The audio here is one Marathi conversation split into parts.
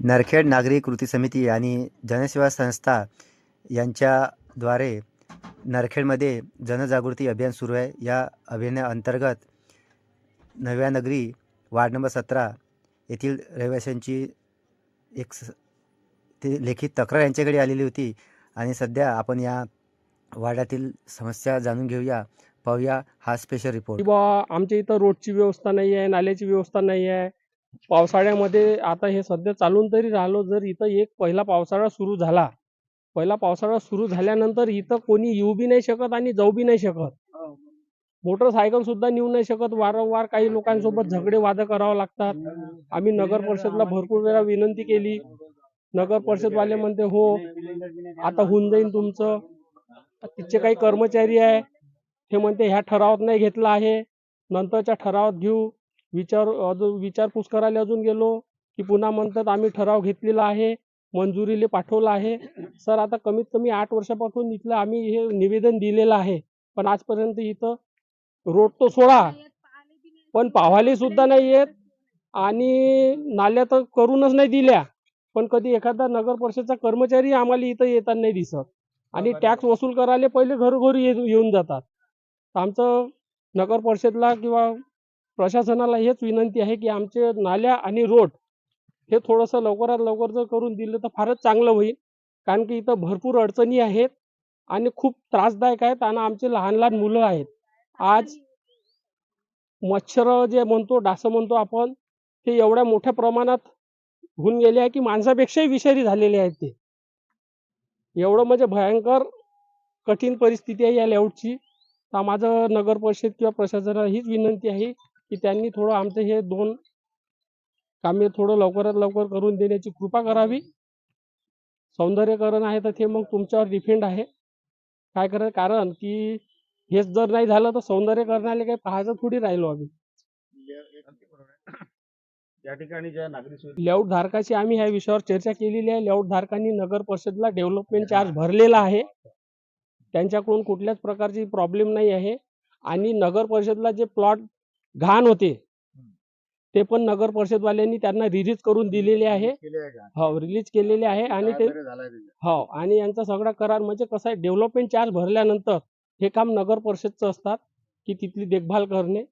नरखेड नागरी कृती समिती आणि जनसेवा संस्था यांच्याद्वारे नरखेडमध्ये जनजागृती अभियान सुरू आहे. या अभियानाअंतर्गत नव्या नगरी वार्ड नंबर सतरा येथील रहिवाशांची एक स ते लेखी तक्रार यांच्याकडे आलेली होती आणि सध्या आपण या वार्डातील समस्या जाणून घेऊया. पाहूया हा स्पेशल रिपोर्ट बा आमच्या इथं रोडची व्यवस्था नाही आहे नाल्याची व्यवस्था नाही आहे पावसाळ्यामध्ये आता हे सध्या चालून तरी राहिलो जर इथं एक पहिला पावसाळा सुरू झाला. पहिला पावसाळा सुरू झाल्यानंतर इथं कोणी येऊ बी नाही शकत आणि जाऊ बी नाही शकत. मोटरसायकल सुद्धा नेऊ नाही शकत. वारंवार काही लोकांसोबत झगडे वाद करावं लागतात. आम्ही नगर परिषदला भरपूर वेळा विनंती केली. नगर परिषदवाले म्हणते हो आता होऊन जाईल तुमचं. तिथचे काही कर्मचारी आहे. ते म्हणते ह्या ठरावात नाही घेतला आहे. नंतरच्या ठरावात घेऊ. विचार अजून विचारपूस करायला अजून गेलो की पुन्हा म्हणतात आम्ही ठराव घेतलेला आहे मंजुरीले पाठवला आहे. सर आता कमीत कमी आठ वर्षापासून इथलं आम्ही हे निवेदन दिलेलं आहे. पण आजपर्यंत इथं रोड तो सोडा. पण पाहायला सुद्धा नाही येत आणि नाल्या तर करूनच नाही दिल्या. पण कधी एखादा नगर परिषदचा कर्मचारी आम्हाला इथं येताना नाही दिसत. आणि टॅक्स वसूल करायला पहिले घरोघरी ये- येऊन जातात. आमचं नगर परिषदला किंवा प्रशासनाला हेच विनंती आहे की आमचे नाल्या आणि रोड हे थोडंसं लवकरात लवकर जर करून दिलं तर फारच चांगलं होईल. कारण की इथं भरपूर अडचणी आहेत आणि खूप त्रासदायक आहेत आणि आमचे लहान लहान मुलं आहेत. आज मच्छर जे म्हणतो डास म्हणतो आपण ते एवढ्या मोठ्या प्रमाणात होऊन गेले आहे की माणसापेक्षाही विषारी झालेले आहेत ते. एवढं म्हणजे भयंकर कठीण परिस्थिती आहे या लेआउटची तर माझं नगर परिषद किंवा प्रशासनाला हीच विनंती आहे की त्यांनी थोडं आमचं हे दोन कामे थोडं लवकरात लवकर करून देण्याची कृपा करावी. सौंदर्यकरण आहे तर ते मग तुमच्यावर डिपेंड आहे. काय करा कारण की हेच जर नाही झालं तर सौंदर्यकरणाला काही पाहायचं थोडी राहिलो आम्ही. या ठिकाणी ज्या नागरी सुविधा लेआउट धारकाची आम्ही ह्या विषयावर चर्चा केलेली आहे. लेआउट धारकांनी नगर परिषदला डेव्हलपमेंट चार्ज भरलेला आहे. त्यांच्याकडून कुठल्याच प्रकारची प्रॉब्लेम नाही आहे. आणि नगर परिषदला जे प्लॉट घाण होते ते पण नगर परिषदवाल्यांनी त्यांना रिलीज करून दिलेले आहे? हो रिलीज केलेले आहे आणि ते. हो आणि यांचा सगळा करार म्हणजे कसं आहे डेव्हलपमेंट चार्ज भरल्यानंतर हे काम नगर परिषदचं असतात की तिथली देखभाल करणे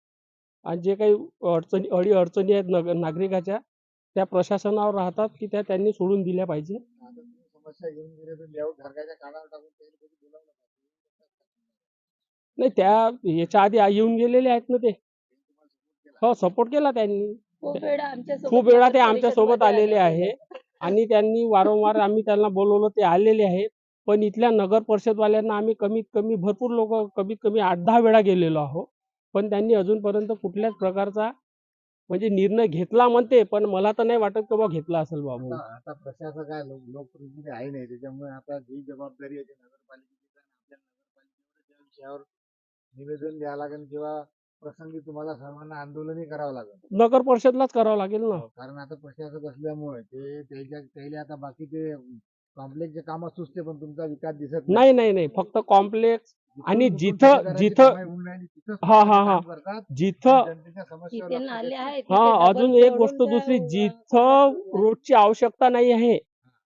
आणि जे काही अडचणी अडी अडचणी आहेत नगर नागरिकाच्या त्या प्रशासनावर राहतात की त्या त्यांनी सोडून दिल्या पाहिजे? नाही त्या याच्या आधी येऊन गेलेले आहेत ना ते त्यांनी तुम्हाला support केला. हो सपोर्ट केला त्यांनी. खूप वेळा आमच्या खूप वेळा ते आमच्यासोबत आलेले आहे. आणि त्यांनी वारंवार आम्ही त्यांना बोलवलं ते आलेले आहे पण इथल्या नगर परिषदवाल्यांना आम्ही कमीत कमी भरपूर लोक कमीत कमी आठ दहा वेळा गेलेलो आहोत. पण त्यांनी अजूनपर्यंत कुठल्याच प्रकारचा म्हणजे निर्णय घेतला म्हणते पण मला तर नाही वाटत की बा घेतला असेल बाबू. आता आता प्रशासक आहे लोक- लोकप्रतिनिधी आहे नाही त्याच्यामुळे आता जी जबाबदारी आहे ती नगरपालिकेची आहे. आपल्या त्या विषयावर निवेदन द्यावं लागेल किंवा प्रसंगी तुम्हाला सर्वांना आंदोलनही करावं लागेल. नगर परिषदलाच करावं लागेल ना? कारण आता प्रशासक असल्यामुळे ते त्याच्या त्याला आता बाकीचे कॉम्प्लेक्सचे कामं सुचते पण तुमचा विकास दिसत नाही. नाही नाही फक्त कॉम्प्लेक्स आणि जिथं- जिथं- हा, हा, हा. जिथं हा अजून एक गोष्ट दुसरी जिथं रोडची आवश्यकता नाही आहे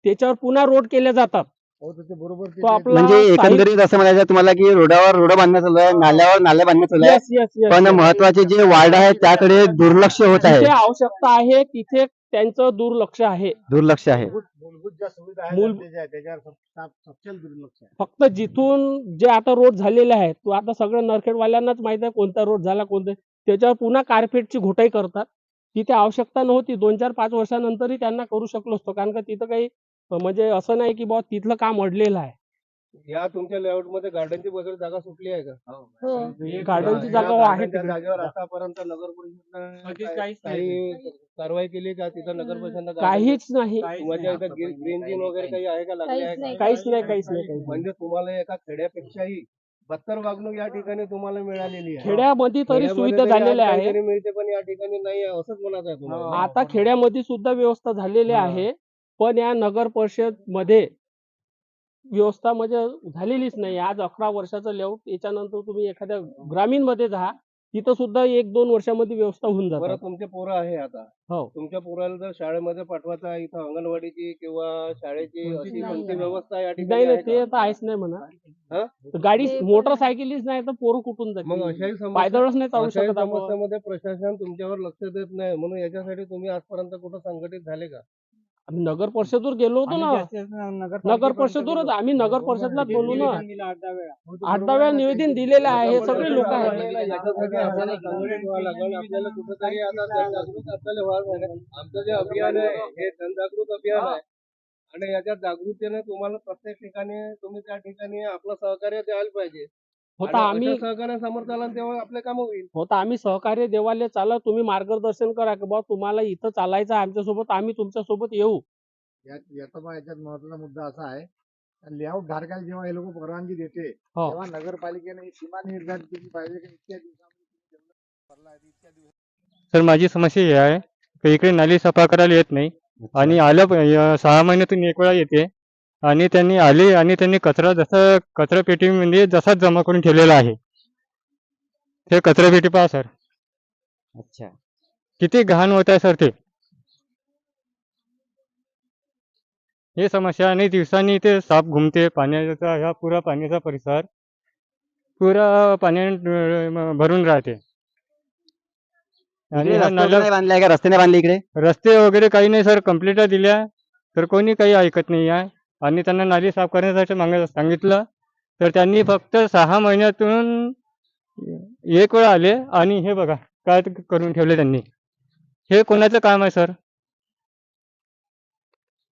त्याच्यावर पुन्हा रोड केले जातात. हो बरोबर आपला म्हणजे एकंदरीत असं म्हणायचं तुम्हाला की रोडावर रोड बांधण्यात चालू आहे नाल्यावर नाल्या बांधण्यात आहे yes, पण. महत्त्वाचे जे वार्ड आहे त्याकडे दुर्लक्ष होत आहे. आवश्यकता आहे तिथे त्यांचं दुर्लक्ष आहे. दुर्लक्ष आहे. मूलभूत मूलभूत ज्या सुविधा आहेत मूल- जनतेच्या, त्याच्यावर सप- सप- सपशेल दुर्लक्ष आहे. फक्त जिथून जे आता रोड झालेले आहेत तो आता सगळं नरखेडवाल्यांनाच माहीत आहे कोणता रोड झाला कोणता त्याच्यावर पुन्हा कार्पेटची घोटाई करतात. तिथे आवश्यकता नव्हती. दोन चार पाच वर्षानंतरही त्यांना करू शकलो असतो कारण का तिथं काही म्हणजे असं नाही की बुवा तिथलं काम अडलेलं आहे या तुमच्या लेआउटमध्ये गार्डनची वगैरे जागा सुटली आहे का हो. गार्डनची या जागा आहे गार्डनच्या तिकडे. जागेवर आतापर्यंत नगर परिषदनं काय- काहीच नाही. काही कारवाई केली का तिथं नगर परिषदनं काहीच नाही तुमच्या इथं ग्रीन ग्रीन झोन वगैरे काही आहे का लागले आहे काहीच का नाही. काहीच नाही काहीच नाही काहीच नाही. म्हणजे तुम्हाला एका खेड्यापेक्षाही बत्तर वागणूक या ठिकाणी तुम्हाला मिळालेली आहे खेड्यामध्ये तरी खेड्यामध्ये सुविधा तरी आज झालेल्या आहेत काहीतरी मिळते पण या ठिकाणी नाही आहे असंच म्हणत आहे तुम्हाला आता खेड्यामध्ये सुद्धा व्यवस्था झालेली हा. आहे पण या नगर परिषदमध्ये व्यवस्था म्हणजे झालेलीच नाही. आज अकरा वर्षाचं लेआउट याच्यानंतर तुम्ही एखाद्या ग्रामीणमध्ये जा तिथं सुद्धा एक दोन वर्षामध्ये व्यवस्था होऊन बरं जातात तुमचे पोरं आहे आता. हो. तुमच्या पोराला जर शाळेमध्ये पाठवायचं आहे इथं अंगणवाडीची किंवा शाळेची अशी नाही कोणती आहे. व्यवस्था या नाही ठिकाणी नाही आहे ते का? तर आहेच नाही म्हणा. हा? गाडी मोटरसायकलीच नाही तर पोरं कुठून मग जातील अशाही समस्या पायदळच नाही चालू अशाही शकत आपण. समस्यामध्ये प्रशासन तुमच्यावर लक्ष देत नाही. म्हणून याच्यासाठी तुम्ही आजपर्यंत कुठं संघटित झाले का? आम्ही नगर परिषदवर गेलो होतो ना. नगर परिषदवरच आम्ही नगर परिषदला बोलू ना. आठ दहा वेळा. निवेदन दिलेलं आहे. हे सगळे लोक आहेत. आपल्याला याच्यासाठी आपल्याला संघटित व्हावं लागेल आपल्याला कुठेतरी आता जनजागृत आपल्याला व्हावं लागेल आमचं जे अभियान आहे हे जनजागृत अभियान आहे. आणि याच्या जागृतीने तुम्हाला प्रत्येक ठिकाणी तुम्ही त्या ठिकाणी आपलं सहकार्य द्यायला पाहिजे. होता आणि आम्ही सहकार्य समर्थाला तेव्हा आपले काम होईल. होता आम्ही सहकार्य देवाले चाला तुम्ही मार्गदर्शन करा की बा तुम्हाला इथं चालायचं आमच्यासोबत आम्ही तुमच्यासोबत येऊ यात याचा पण याच्यात महत्त्वाचा मुद्दा असा आहे लेआउट धारकाला जेव्हा हे लोक परवानगी देते हो. तेव्हा नगरपालिकेने ही सीमा निर्धारित केली पाहिजे की इतक्या दिवसामध्ये तुम्ही develop करला आहे, इतक्या दिवस सर माझी समस्या ही आहे की इकडे नाली सफा करायला येत नाही. आणि आलं प- य- सहा महिन्यातून एक वेळा येते. आणि त्यांनी आली आणि त्यांनी कचरा जसा कचरा पेटीमध्ये जसाच जमा करून ठेवलेला आहे. ते कचरा पेटी पहा सर. अच्छा. किती घाण होत आहे सर ते. हे समस्या आणि दिवसांनी ते साप घुमते पाण्याचा ह्या पुरा पाण्याचा परिसर पुरा पाण्याने भरून राहते. आणि का? बांधले इकडे? रस्ते वगैरे काही नाही सर. कंप्लीट दिल्या. तर कोणी काही ऐकत नाही आहे. आणि त्यांना नाली साफ करण्यासाठी मागायला सांगितलं. तर त्यांनी फक्त सहा महिन्यातून एक वेळा आले आणि हे बघा काय करून ठेवले त्यांनी. हे कोणाचं काम आहे सर?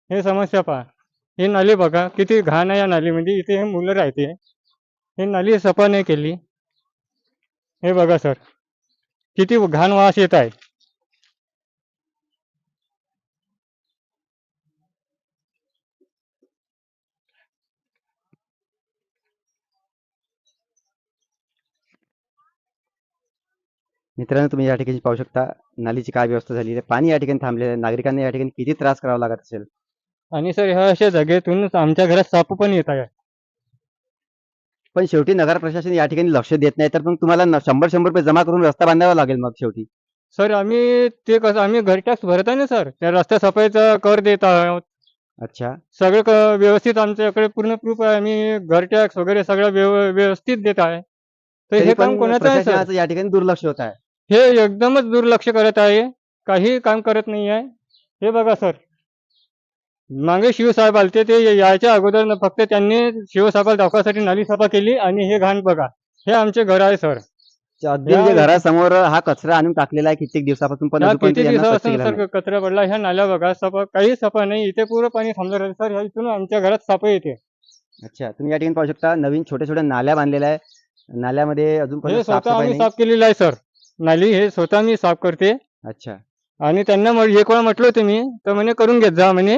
हे समस्या पहा. हे नाली बघा किती घाण आहे या नालीमध्ये म्हणजे इथे हे मुलं राहते. हे नाली सफा नाही केली. हे बघा सर. किती घाण वास येत आहे. मित्रांनो तुम्ही या ठिकाणी पाहू शकता नालीची काय व्यवस्था झाली आहे. पाणी या ठिकाणी थांबलेलं आहे. नागरिकांना या ठिकाणी किती त्रास करावा लागत असेल? आणि सर ह्या अशा जागेतून आमच्या घरात साप पण येत आहे. पण शेवटी नगर प्रशासन या ठिकाणी लक्ष देत नाही तर मग तुम्हाला न- शंभर शंभर रुपये जमा करून रस्ता बांधावा लागेल मग शेवटी. सर आम्ही ते कसं आम्ही घर टॅक्स भरत आहे ना सर? त्या रस्त्या सफाईचा कर देत आहोत. अच्छा. सगळं क- व्यवस्थित आमच्याकडे पूर्ण प्रूफ आहे. आम्ही घर टॅक्स वगैरे सगळं व्यव- व्यवस्थित देत आहे. तर तरी हे काम पण कोणाचं आहे सर? प्रशासनाचं या ठिकाणी दुर्लक्ष होत आहे. हे एकदमच दुर्लक्ष करत आहे. काही काम करत नाही आहे हे बघा सर. मागे शिवसाहेब आलते ते यायच्या अगोदर फक्त त्यांनी शिवसाहेबाला दाखवासाठी नाली सफा केली आणि हे घाण बघा. हे आमचे घर आहे सर. म्हणजे घरासमोर हा कचरा आणून टाकलेला आहे कित्येक दिवसापासून पण किती दिवसापासून. सर कचरा पडला. ह्या नाल्या बघा सफा काही सफा नाही. इथे पुरं पाणी थांबलं राहतं सर. ह्या इथून आमच्या घरात साप येते. अच्छा तुम्ही या ठिकाणी पाहू शकता नवीन छोट्या छोट्या नाल्या बांधलेल्या आहे. नाल्यामध्ये अजून साफ केलेलं आहे सर. नाली हे स्वतः मी साफ करते. अच्छा. आणि त्यांना मग एक वेळा म्हटलं होतं मी? तर म्हणे करून घेत जा म्हणे.